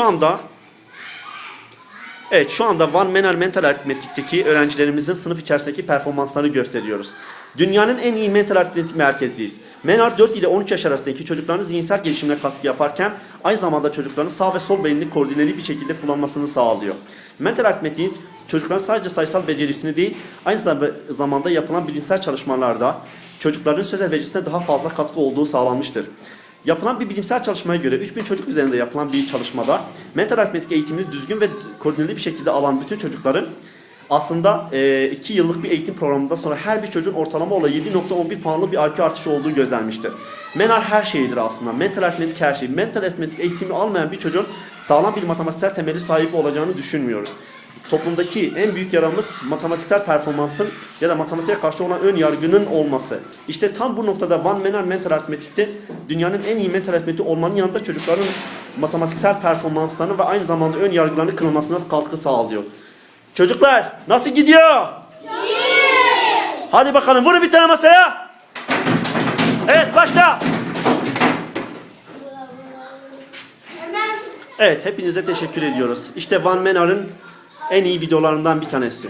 Şu anda Evet şu anda Van Mener Mental Aritmetik'teki öğrencilerimizin sınıf içerisindeki performanslarını gösteriyoruz. Dünyanın en iyi mental aritmetik merkeziyiz. Menar 4 ile 13 yaş arasındaki çocukların zihinsel gelişimine katkı yaparken aynı zamanda çocukların sağ ve sol beynini koordineli bir şekilde kullanmasını sağlıyor. Mental aritmetik çocukların sadece sayısal becerisini değil aynı zam- zamanda yapılan bilimsel çalışmalarda çocukların sözel becerisine daha fazla katkı olduğu sağlanmıştır. Yapılan bir bilimsel çalışmaya göre 3000 çocuk üzerinde yapılan bir çalışmada mental aritmetik eğitimini düzgün ve koordineli bir şekilde alan bütün çocukların aslında 2 yıllık bir eğitim programından sonra her bir çocuğun ortalama olarak 7.11 puanlı bir IQ artışı olduğu gözlenmiştir. Menar her şeydir aslında. Mental aritmetik her şey. Mental aritmetik eğitimi almayan bir çocuğun sağlam bir matematiksel temeli sahibi olacağını düşünmüyoruz. Toplumdaki en büyük yaramız matematiksel performansın ya da matematiğe karşı olan ön yargının olması. İşte tam bu noktada Van Mener Mental Aritmetik'te dünyanın en iyi mental aritmetiği olmanın yanında çocukların matematiksel performanslarını ve aynı zamanda ön yargılarını kırılmasına katkı sağlıyor. Çocuklar nasıl gidiyor? Hadi bakalım vurun bir tane masaya. Evet başla. Evet hepinize teşekkür ediyoruz. İşte Van Menar'ın en iyi videolarından bir tanesi.